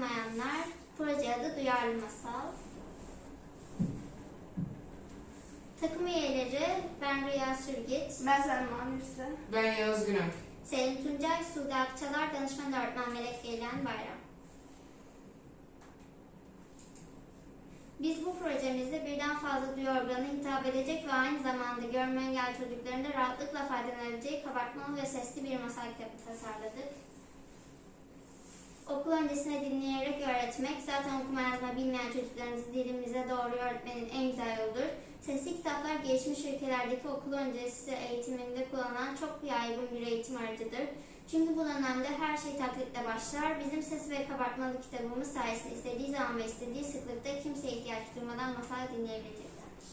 tanımayanlar, proje adı Duyarlı Masal. Takım üyeleri ben Rüya Sürgit, Ben Selma Nursi. Ben Yağız Günay. Selim Tuncay, Sude Akçalar, Danışman Öğretmen Melek Geylen Bayram. Biz bu projemizde birden fazla duyu organı hitap edecek ve aynı zamanda görme engelli çocukların da rahatlıkla faydalanabileceği kabartmalı ve sesli bir masal kitabı tasarladık. Okul öncesinde dinleyerek öğretmek, zaten okuma yazma bilmeyen çocuklarımızı dilimize doğru öğretmenin en güzel yoludur. Sesli kitaplar gelişmiş ülkelerdeki okul öncesi eğitiminde kullanılan çok yaygın bir eğitim aracıdır. Çünkü bu dönemde her şey taklitle başlar. Bizim ses ve kabartmalı kitabımız sayesinde istediği zaman ve istediği sıklıkta kimseye ihtiyaç duymadan masal dinleyebileceklerdir.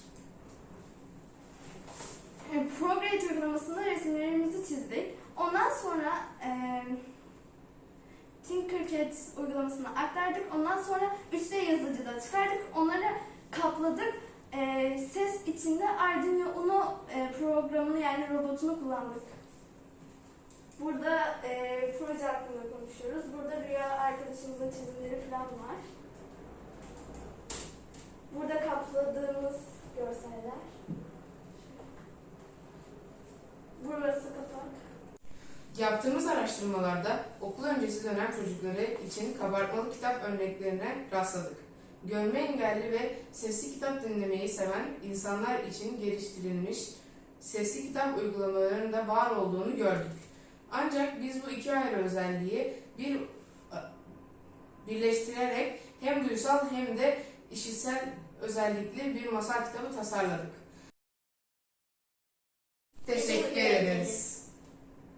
E, Prograde uygulamasında resimlerimizi çizdik. Ondan sonra e, Tinkercad uygulamasına aktardık. Ondan sonra 3D yazıcıda çıkardık. Onları kapladık. E, ses içinde Arduino Uno e, programını yani robotunu kullandık. Burada e, proje hakkında konuşuyoruz. Burada Rüya arkadaşımızın çizimleri falan var. Burada kapladığımız görseller. Yaptığımız araştırmalarda okul öncesi dönem çocukları için kabartmalı kitap örneklerine rastladık. Görme engelli ve sesli kitap dinlemeyi seven insanlar için geliştirilmiş sesli kitap uygulamalarının da var olduğunu gördük. Ancak biz bu iki ayrı özelliği bir birleştirerek hem duysal hem de işitsel özellikli bir masal kitabı tasarladık. Teşekkür ederiz.